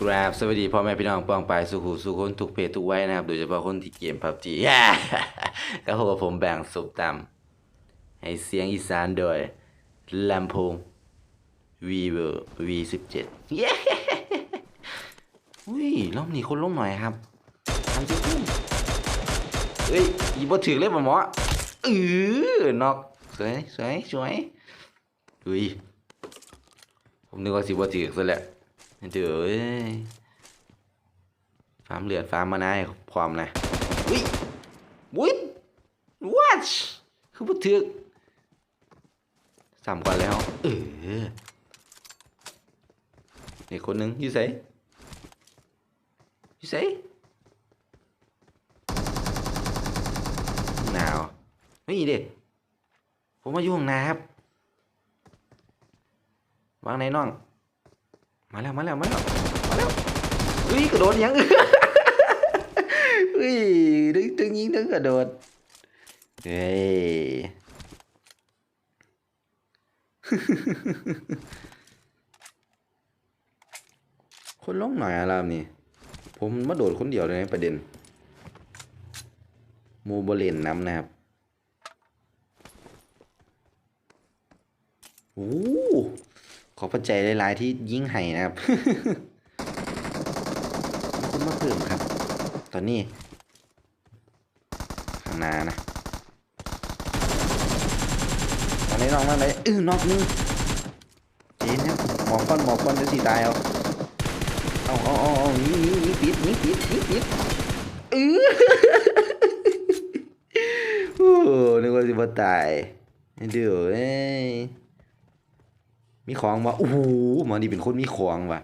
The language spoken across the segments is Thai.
กราบสวัสดีพ่อแม่พี่น้องป้องปายสุขุสุขคนทุกเพศทุกไวัยนะครับ โดยเฉพาะคนที่เกมพับจีก็พบกับผมแบ่งสุบตำให้เสียงอีสานโดยลำโพง vivo v 1 7เย้อุ้ยรอบนี้คนลงหน่อยครับทำจิ้มเฮ้ยอีบถึงเลยป่ะหมอเออนอกสวยสวยสวยอุ้ยผมนึกว่าสิบถึงซะแล้ว เดี๋ยวฟาร์มเหลือดฟาร์มมานาให้พร้อมนะวิวิวัชคือบ่ถึกสามก่อนแล้ว เออนี่คนหนึ่งยู่ไสยู่ไสหนาวไม่เด็กผมมาอยู่ห้องน้ำครับวางไหนน้อง มาแล้วมาแล้วมาแล้วมาแล้วเฮ้ยกระโดดยังเฮ้ยดึงดึงยิงดึงกระโดดเฮ้ยคนลงหน่อยอะไรนี่ผมมาโดดคนเดียวเลยนะประเด็นหมูบเลนน้ำนะครับโอ้ ขอปัจจัยหลายๆที่ยิ่งให้นะครับคุณมาเพิ่มครับ ตอนนี้ข้างหน้านะตอนนี้น้องนั่นเลยเออนอกนึงเจนครับหมอกก้อนหมอกก้อนจะสีตายเอาเอาเอาเอาเอานี่นี่นี่ปิดนี่ปิดนี่ปิดเออโอ้นึกว่าจะมาตายเดี๋ยวเอ้ มีของวะโอ้โหหมันนี่เป็นคนมีของวะ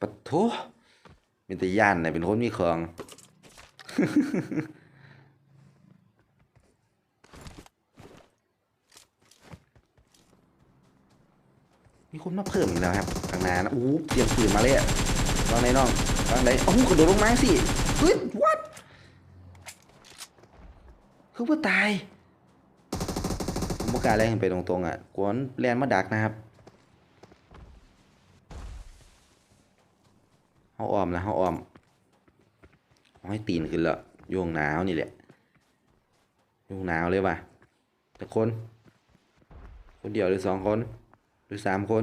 ปะโถเป็นแต่ย่านน่ะเป็นคนมีของมีคนมาเพิ่มอีกแล้วครับข้างน้านะโอ้โหเตรียมปืนมาเลยอะวางไหนน้องวางไหนโอ้โหกระโดดลงมาสิเฮ้ย what คือว่าตาย กล้าศแรงไปตรงๆอะกวนแลนมาดักนะครับเขาอ้อมนะเขาอ้อมเอาให้ตีนขึ้นละโยงหนาวนี่แหละโยงหนาวเลยว่ะแต่คน คนเดียวหรือสองคนหรือสามคน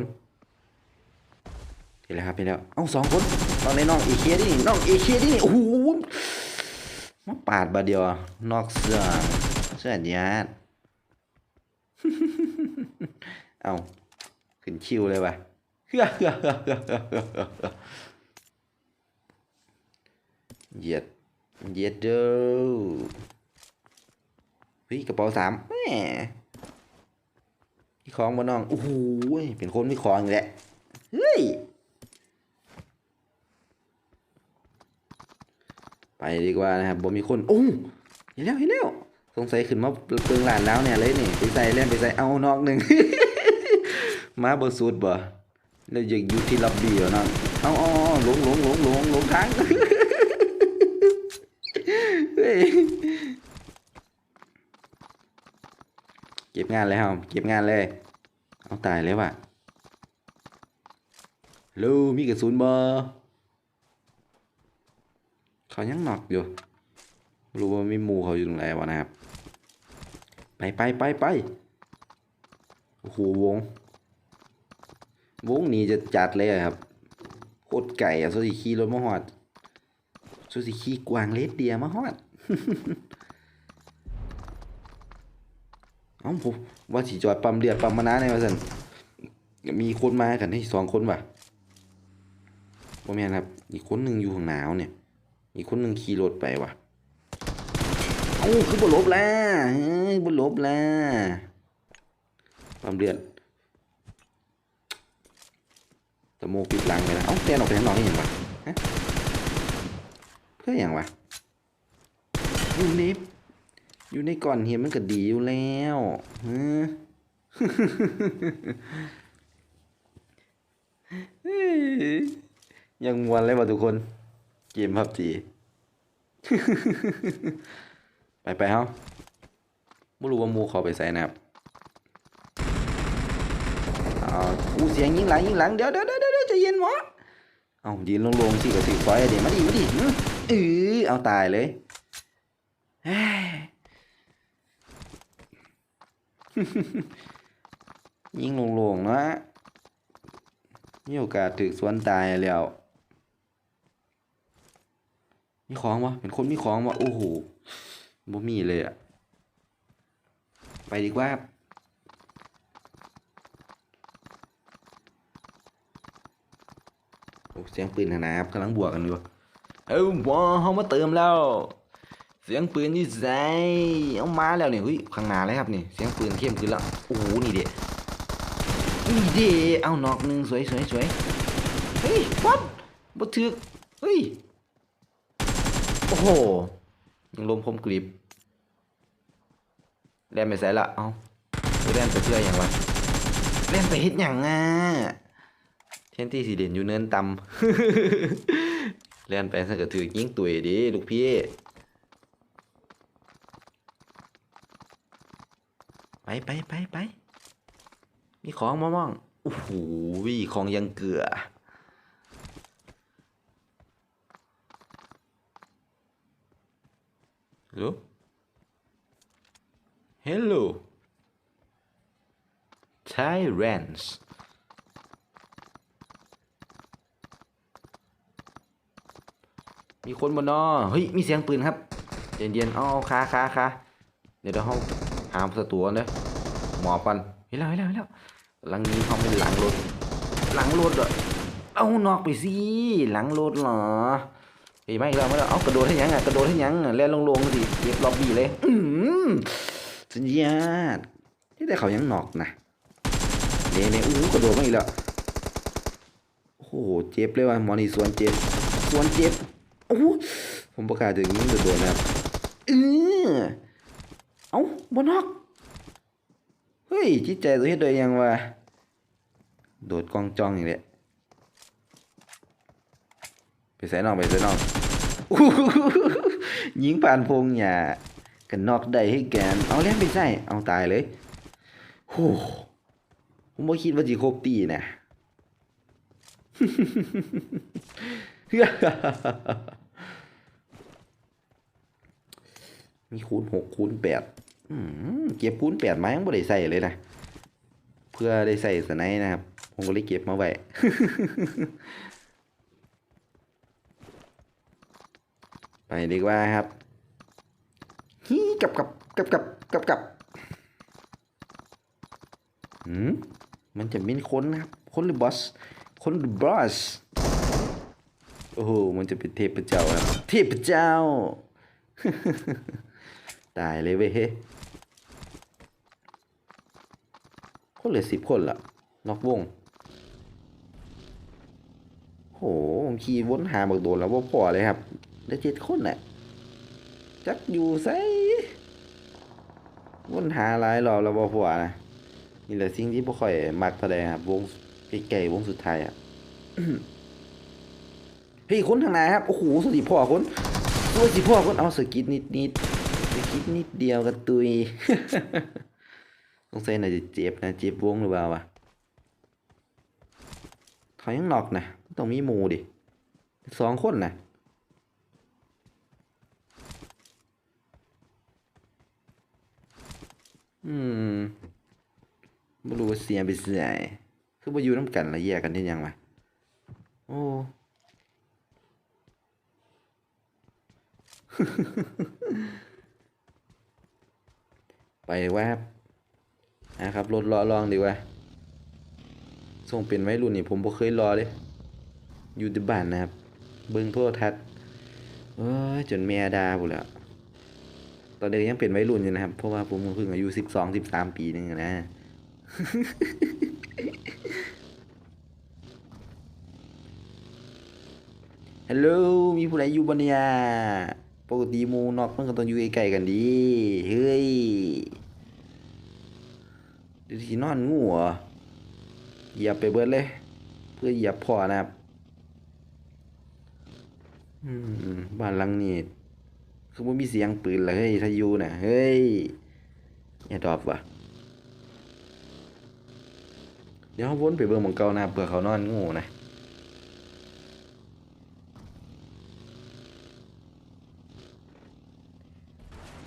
เห็นแล้วครับเห็นแล้วเอ้าสองคนตอนในน้องเอเคดิน้องเอเคดิโอ้โหมาปาดบาดเดียว นอกเสื้อเสื้อญาติ เอาขึ้นคิวเลยว่ะเหยียดเหยียดเด้อเฮ้ยกระเป๋าสามแหม่มีของมาน้องโอ้โหยเป็นคนมีของอีกแหละเฮ้ยไปดีกว่านะครับบ่มีคนโอ้เห็นแล้วเห็นแล้ว สงสัยขึ้นมาเปิงหลานแล้วเนี่ยเลยนี่ไปใส่เล่นไปใส่เอานอกหนึ่ง มาบสุดบ่แล้วยากอยู่ที่ล็อบบี้เหรอน้องเอาเอาเอหลงหลงหลงหลงหลงทางเฮ้ยเก็บงานเลยครับเก็บงานเลย เอาตายแล้วว่ะลูมีกระสุนบ่เขายังหนอกอยู่ รู้ว่ามีมูเขาอยู่ตรงไหนวะนะครับ ไปไปไปไปโอ้โหวง วงนี้จะจัดเลยอะครับโคตรไก่อะสุสิขี่รถมาฮอดสุสิขี่กวางเลดเดียมาฮอดเอ้าผมว่าสิจอดปั๊มเลือดปั๊มมานาในว่าซั่นมีคนมากันให้สองคนว่ะบ่แม่นครับ อีกคนหนึ่งอยู่ข้างหนาวเนี่ย อีกคนหนึ่งขี่รถไปว่ะ เอ้าคือบลบล่ะเฮ้ยบลบล่ะปั๊มเลือดตะโมกปิดหลังไปแล้วเอ้าแตนออกไปข้างนอกนี่ยังวะฮะเพื่ออย่างวะอยู่ในอยู่ในก่อนเห็นมันก็ดีอยู่แล้วฮะยังมวนเลยว่ะทุกคน เกมพับจี ไปไปเฮาไม่รู้ว่ามูเขาไปใส่นะครับอ่าอู้เสียงยิงหลังยิงหลังเดี๋ยวเดี๋ยวเดี๋ยวเดี๋ยวใจเย็นหมอเอายืนลงๆสิก็ถือไฟเดี๋ยวมาดิมาดิอือเออเอาตายเลยเฮ้ยยิงลงๆนะมีโอกาสถึกสวนตายแล้วมีของวะเป็นคนมีของวะโอ้โห บ่มีเลยอะไปดีกว่า โอ้เสียงปืนหนาๆครับกำลังบวกกันอยู่เอ้าวอเขามาเติมแล้ว เสียงปืนนี่ใจเอามาแล้วเนี่ยเฮ้ยข้างหน้าเลยครับนี่ เสียงปืนเข้มขึ้นแล้ว โอ้โห นี่เด็นี่เด็เอานอกหนึ่งสวยสวยสวยเฮ้ยวัดบ่ถึกเฮ้ย โอ้โห งลมคมกริบแล่นไปใส่ละ เอาไปแล่นไปเพื่ออย่างวะแล่นไปเฮ็ดหยังอะเทนที่สีเด่นอยู่เนินต่ำแล่นไปซะก็ถือยิงตุ๋ยดิลูกพี่ไปไปไปไปมีของมามองโอ้โหของยังเกลือ ฮัลโหล Hello Tyrants มีคนบนนอเฮ้ยมีเสียงปืนครับเย็นๆเอาเอาคาคาคาเดี๋ยวเดี๋ยวเขาหามสตัวเด้อหมอปันเห็นแล้วเห็นแล้วเห็นแล้วหลังนี้เขาเป็นหลังรถ หลังรถเหรอ เอานอกไปสิ หลังรถเหรอ เฮ้ยไม่อีกแล้วไม่แล้เอากระโดดให้ยังอะกระโดดให้ยังอะแล่นลงๆสิเรียบล็อบบี้เลยอืมสุดยอดที่แต่เขายังนอกนะเนี่ยเนี่ยอู้กระโดดมาอีกแล้วโอ้โหเจ็บเลยว่ะมอนี่สวนเจ็บสวนเจ็บโอ้โหผมประกาศถึงยิงโดดนะครับเออเอ้าบนนอกเฮ้ยจิตใจตัวเฮ็ดโดยยังวะโดดกองจองอย่างเนี้ยไปใส่นอกไปใส่นอกอู้หู ยิงผ่านพงหญ้ากันนอกได้ให้แกนเอาเล่นไปใส่เอาตายเลยโอ้ผมบ่คิดว่าสิครบตีนะมีคูณหกคูณแปดเก็บคูณแปดไมายังบ่ได้ใส่เลยนะเพื่อได้ใส่สไนด์นะครับผมก็เลยเก็บมาไว้ ไปดีกว่าครับฮีกับกับกับกับกับกับหืมมันจะเป็นคนนะครับ คนหรือบอส คนหรือบอส โอ้โห มันจะเป็นเทพเจ้าครับเทพเจ้า ตายเลยเว้ยเฮ้ยคนเหลือสิบคนละนอกวง โหผมขี่วนหาบักโดนแล้วว่าพอเลยครับ ได้เจ็ดคนน่ะจักอยู่ไสวนหาหลายรอบแล้วบ่พอนะนี่แหละสิ่งที่บ่ค่อยมักเท่าใดครับวงใกล้ๆวงสุดท้ายอะพี่คนทางไหนครับโอ้โหสวัสดีพ่อคนสวัสดีพ่อคนเอาสกิดนิดนิดสกิดนิดเดียวกับตุยสงสัยน่าจะเจ็บนะเจ็บวงหรือเปล่าวะเขายังหนอกนะต้องมีหมูดิสองคนนะ อืมไม่รู้ว่าเสียไปเสียคือมาอยู่น้ำกันแล้วแยกกันได้ยังวะโอ้ไปดีกว่าครับนะครับรถรอลองดีกว่าส่งเป็นไว้รุ่นนี่ผมบ่เคยรอเลย อยู่ที่บ้านนะครับ เบิ่งโทรทัศน์เอ้ยจนแม่ด่าพุ่นแล้ว ตอนเด็กยังเป็นวัยรุ่นอยู่นะครับ เพราะว่าผมเพิ่งอายุสิบสองสิบสามปีนึงนะ ฮัลโหล มีผู้ใดอยู่บ่เนี่ยปกติมูนอกมันก็ต้องอยู่ใกล้ๆกันดี เฮ้ยดี๋ยวสินอนงูเหรอเหยียบไปเบิดเลย เพื่อเหยียบพ่อนะครับ อืม บ้านหลังนี้ คือว่ามีเสียงปืนเลยเฮ้ทายูน่ะ เฮ้ยอย่าดอบวะเดี๋ยวเขาวนไปเบิ่งมองเก่านะเผื่อเขานอนงูนะ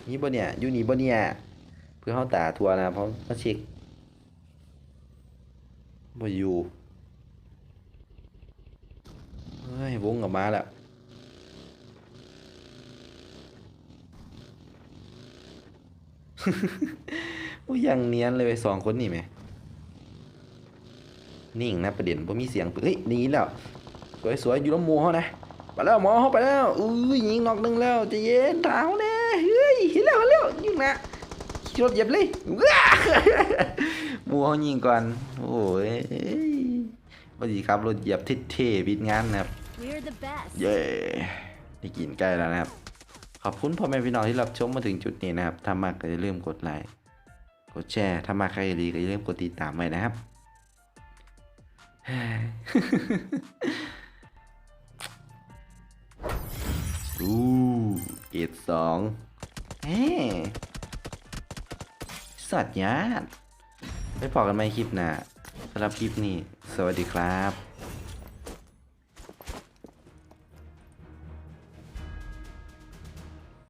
นี่บ่เนี่ยอยู่นี่บ่เนี่ยเพื่อเขาตาทัวนะเพราะเขาช็คบ่อยู่เฮ้ยวงกับมาแล้ว โอ้ยยังเนียนเลยไปสองคนนี่ไหมนิ่งนะประเด็นบ่มีเสียงปืนเฮ้ยหนีแล้วสวยๆอยู่ลำหมูเขานะไปแล้วหมอเขาไปแล้วอุ้ยยิงนอกหนึงแล้วใจะเย็นเท้าแน่เฮ้ยเห็นแล้วเห็นแล้วยิงนะขี่รถเหยียบเลยว้าหมูเขายิงก่อนโอ้ยพอดีครับรถเหยียบเท่ๆบิดงานนะครับ We're the best. เย้ได้กินใกล้แล้วนะครับ ขอบคุณพ่อแม่พี่น้องที่รับชมมาถึงจุดนี้นะครับ ถ้ามากก็อย่าลืมกดไลค์กดแชร์ ถ้ามากใครดีก็อย่าลืมกดติดตามไว้นะครับ อู้เกรดสองเฮ้สัตว์ยาดไปพอกันไหมคลิปหน้าสำหรับคลิปนี้ สวัสดีครับ